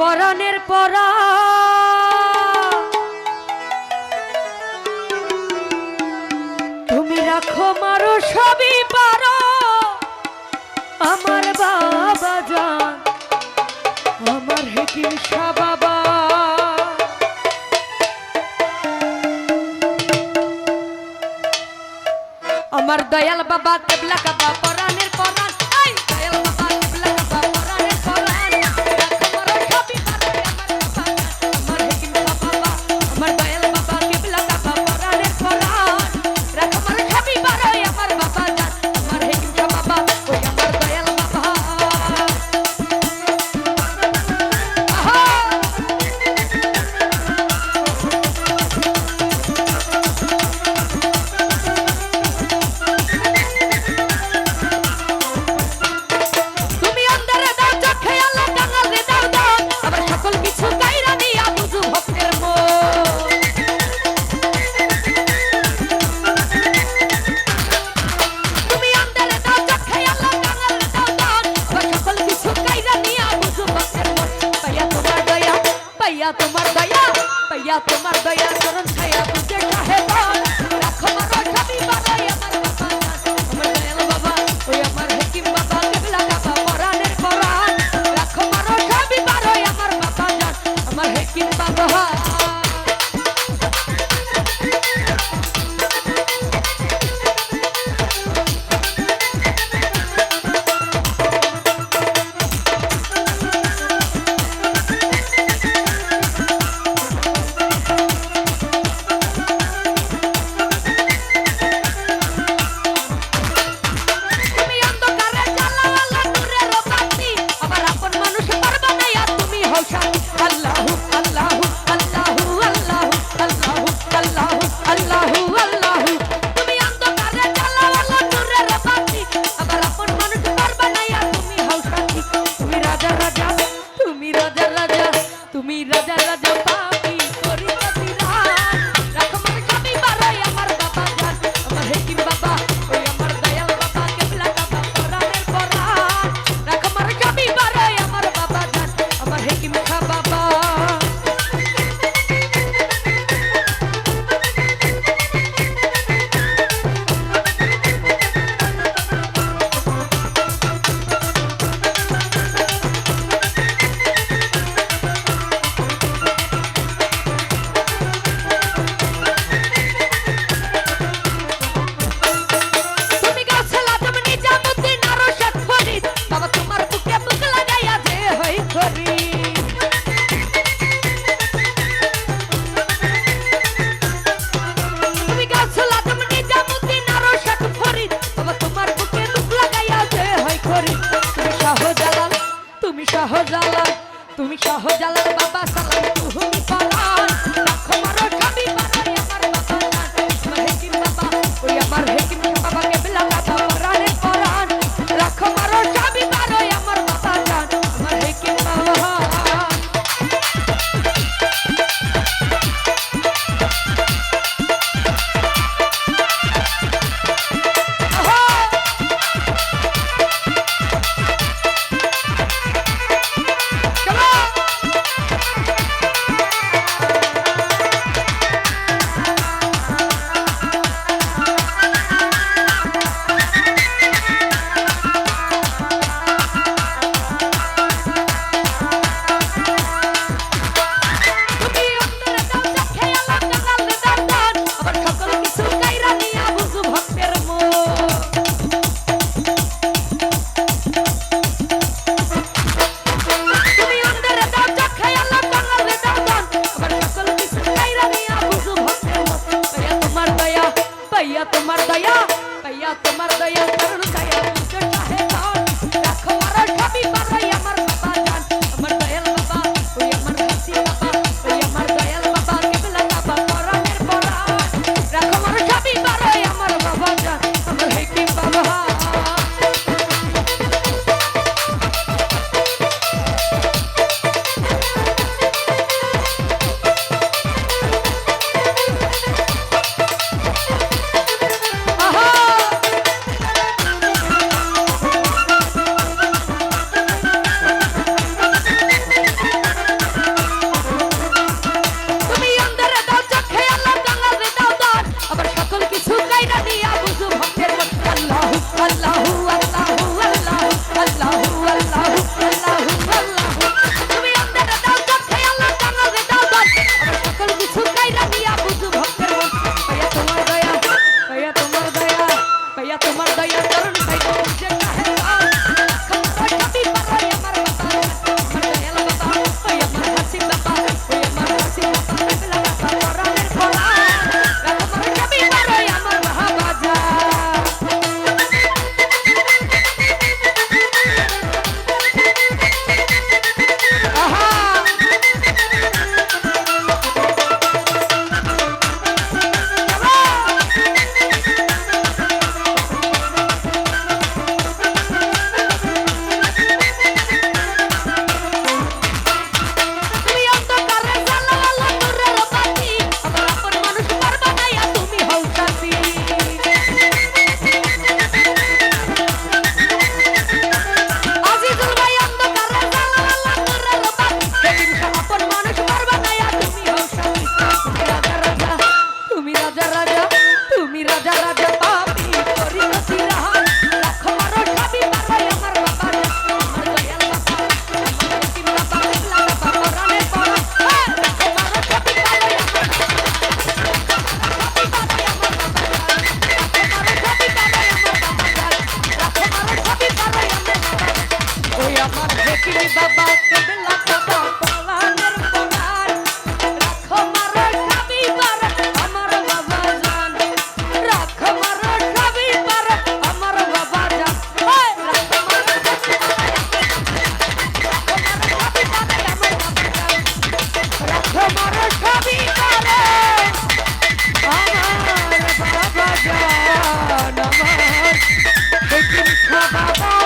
পরনের পর। তুমি রাখো মারো সবই পার। আমার বাবা যান আমার হেকিম শাহ বাবা। আমার দয়াল বাবা, কেবলা কাবা তুমি সহজালা তুমি সহজালার বাবা সালাম তুমি সালাম লাখ মানুষ পারবা Bye-bye.